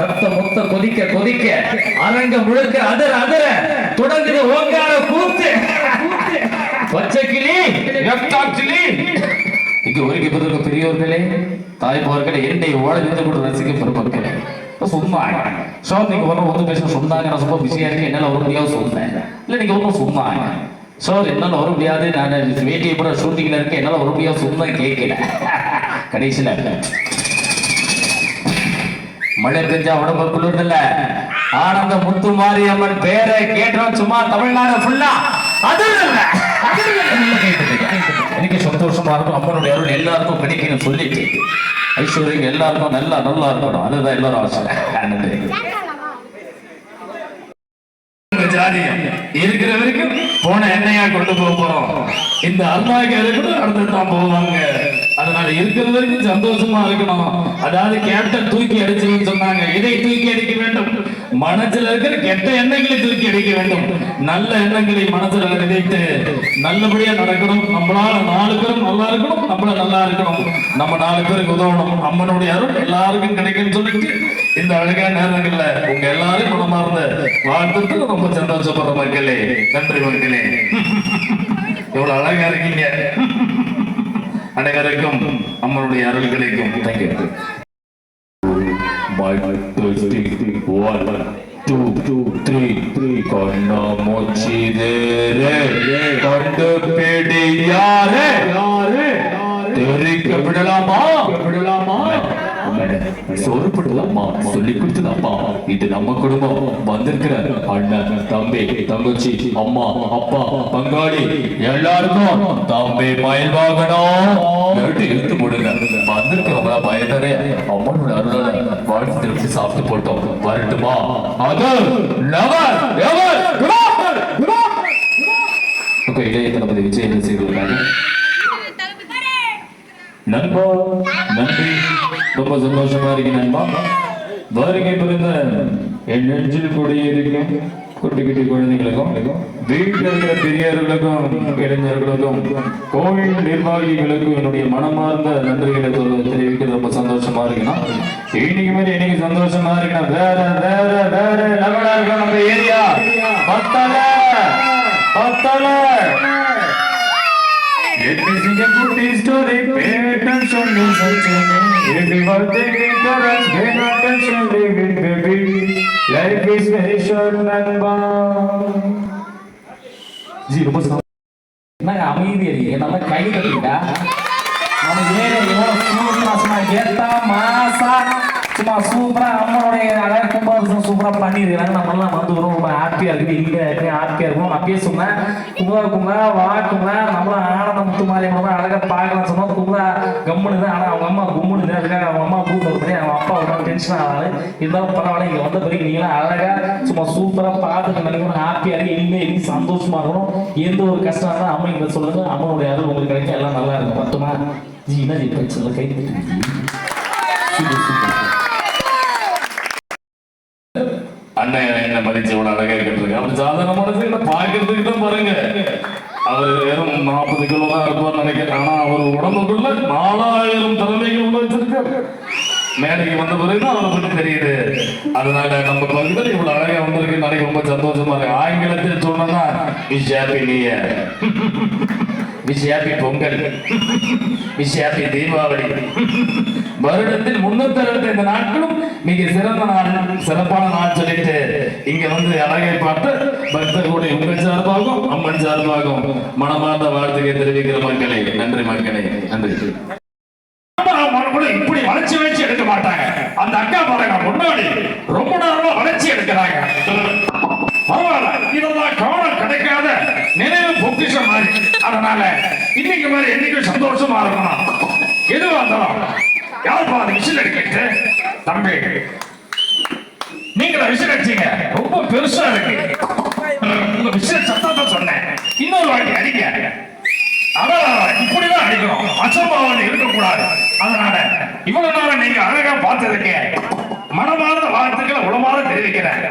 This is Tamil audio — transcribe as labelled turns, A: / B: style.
A: ரத்த மொத்த கொதிக்க கொதிக்க. அரங்க முழுக்க அதர அதர. தொடங்குது ஓங்கார கூத்து பச்சை கிளி கிளி இங்கு ஒருங்கி பிறகு பெரியோர்களே தாய்மார்களே என்னை ஓட கூட ரசிக்க பெருமக்களே. சொன்னாங்க சார் நீங்க ஒன்றும் ஒன்றும் பேச சொன்னாங்க நான் ரொம்ப பிஸியா இருக்கேன் என்னால வர முடியாது சொன்னேன். இல்ல நீங்க ஒன்றும் சொன்னாங்க சார் என்னால வர முடியாது நான் வேட்டியை கூட ஷூட்டிங்கில் இருக்கேன் என்னால வர முடியாது சும்மா கேட்கல கடைசியில. மழை பெஞ்சா உடம்பு குளிர்தில்ல ஆனந்த முத்து மாரியம்மன் பேரை கேட்டோம் சும்மா தமிழ்நாடு ஃபுல்லா எனக்கு சந்தோஷமா இருக்கும். அம்மனுடைய அருள் எல்லாருக்கும் கிடைக்கணும் சொல்லிட்டு. ஐஸ்வர்யம் எல்லாருக்கும் நல்லா நல்லா இருக்கணும். அதுதான் எல்லாரும் ஆசை. ஜாதியம். இருக்கிற வரைக்கும் போன எண்ணெயா கொண்டு போக போறோம்? இந்த அல்லாஹ் கூட அடுத்து தான் போவாங்க? அதனால இருக்கிற வரைக்கும் சந்தோஷமா இருக்கணும். அதாவது கேப்டன் தூக்கி அடிச்சுன்னு சொன்னாங்க. இதை தூக்கி அடிக்க வேண்டும்? மனசுல இருக்கிற கெட்ட எண்ணங்களை தூக்கி அடிக்க வேண்டும். நல்ல எண்ணங்களை மனசுல நினைத்து நல்லபடியா நடக்கணும். நம்மளால நாலு பேரும் நல்லா இருக்கணும். நம்மள நல்லா இருக்கணும். நம்ம நாலு பேருக்கு உதவணும். அம்மனுடைய அருள் எல்லாருக்கும் கிடைக்கும்னு சொல்லிட்டு இந்த அழகான நேரங்கள்ல உங்க எல்லாரும் மனமார்ந்த வாழ்த்துட்டு ரொம்ப சந்தோஷப்படுற மக்களே. நன்றி மக்களே. எவ்வளவு அழகா இருக்கீங்க. அனைவருக்கும் அம்மனுடைய அருள் கிடைக்கும் thank you One, two, two, three, three. கண்ணா முச்சிதேரே கண்டு பிடியாரே தெரிக்க விடலாமா விடலாமா சொருப்படுதாம்மா சொல்லி கொடுத்ததாம்மா இது நம்ம குடும்பம். வந்திருக்கிற அண்ணன் தம்பி தங்கச்சி அம்மா அப்பா பங்காளி எல்லாருக்கும் தம்பி மயில் வாகனம். கேட்டு இழுத்து முடுங்க வந்திருக்கிறவங்கள பயனரே அம்மனோட அருளால வாழ்த்து திருப்பி சாப்பிட்டு போட்டோம். வரட்டுமா? அது நகர் எவர் ஓகே இளைய தளபதி விஜய் ரசிகர்களுக்காக நண்பா நன்றி. ரொம்ப சந்தோஷமா இருக்கு நண்பா. வருகை புரிந்த என் நெஞ்சில் குடியிருக்கும் குட்டி குட்டி குழந்தைகளுக்கும் வீட்டில் இருக்கிற பெரியவர்களுக்கும் இளைஞர்களுக்கும் கோவில் நிர்வாகிகளுக்கும் என்னுடைய மனமார்ந்த நன்றிகளை தெரிவிக்க ரொம்ப சந்தோஷமா இருக்குன்னா இன்னைக்கு மாதிரி இன்னைக்கு சந்தோஷமா இருக்குன்னா வேற வேற வேற லெவலா இருக்கும் நம்ம ஏரியா. பத்தல பத்தல. Let me sing a Every birthday giver has been attention living baby. Life is very short and bound. जी नमस्कार नाही आम्ही दिली ना काही करू का म्हणजे घेता मासा சும்மா கெத்தா மாசா சும்மா சூப்பரா அம்மனுடைய அழகு கும்பாபிஷேகம் சூப்பரா பண்ணிருக்காங்க நம்ம எல்லாம் வந்துக்கிறோம் ரொம்ப ஹாப்பியா இருக்கு இங்க ஹாப்பியா இருக்கும். அப்பயே சொன்னேன் கும்பா கும்பா வா கும்பா நம்மளும் ஆனந்த முத்து மாதிரி நம்ம அழகா பார்க்கலாம் சொன்னோம். கும்பா கம்முனுது. தான் ஆனா அவங்க அம்மா கும்முனுது அதுக்காக அவங்க அம்மா கூட்டு வந்து அவங்க அப்பா ஒரு டென்ஷன் ஆனாரு. இருந்தாலும் பரவாயில்ல இங்க வந்த பிறகு நீங்களாம் அழகா சும்மா சூப்பரா பார்த்துட்டு நினைக்கணும். ஹாப்பியா இருக்கு இனிமே இனி சந்தோஷமா இருக்கணும். எந்த ஒரு கஷ்டம் இருந்தாலும் அம்மா இங்க சொல்லுங்க. அம்மாவுடைய அருள் உங்களுக்கு கிடைக்கும் எல்லாம் நல்லா இருக்கும். பத்துமா ஜி என்ன ஜி பிரச்சனை கை சூப்பர் சூப்பர். அண்ணன் என்ன மதிச்சு இவ்வளவு அழகா கேட்டிருக்கு அவர் சாதாரண மனசு பாக்குறதுக்கு தான் பாருங்க. அவர் வெறும் நாற்பது கிலோ தான் இருப்பார் நினைக்கிறேன். ஆனா அவர் உடம்புக்குள்ள நாலாயிரம் திறமைகள் உள்ள வச்சிருக்காரு மேடைக்கு வந்த பிறகுதான் அவரை பற்றி தெரியுது. அதனால நம்ம பகுதியில் இவ்வளவு அழகா வந்திருக்கு நினைக்க ரொம்ப சந்தோஷமா இருக்கு. ஆங்கிலத்தில் சொன்னா நீ happy new wish happy Pongal. Wish happy Deepavali. வருடத்தில் முன்னூத்தி அறுபத்தைந்து நாட்களும் மிக சிறந்த நாள் சிறப்பான நாள் சொல்லிட்டு இங்க வந்து அழகை பார்த்து பக்தர்களுடைய உங்கள் சார்பாகும் அம்மன் சார்பாகும் மனமார்ந்த வாழ்த்துக்கை தெரிவிக்கிற மக்களே நன்றி மக்களே நன்றி.
B: இப்படி வளர்ச்சி வளர்ச்சி எடுக்க மாட்டாங்க. அந்த அக்கா பாருங்க முன்னாடி ரொம்ப நேரமா வளர்ச்சி எடுக்கிறாங்க. அதனால இன்னைக்கு மாதிரி என்னைக்கும் சந்தோஷமா இருக்கணும். எதுவா இருந்தாலும் யாருப்பா அந்த விசில் அடிக்கிட்டு தம்பி நீங்களா விசில் அடிச்சீங்க? ரொம்ப பெருசா இருக்கு. உங்க விசில் சத்தத்தை சொன்னேன். இன்னொரு வாட்டி அடிக்க இப்படிதான் அடிக்கணும். அசம்பாவனை இருக்கக்கூடாது. அதனால இவ்வளவு நேரம் நீங்க அழகா பார்த்ததுக்கு மனமார்ந்த வார்த்தைகளை உளமாற தெரிவிக்கிறேன்.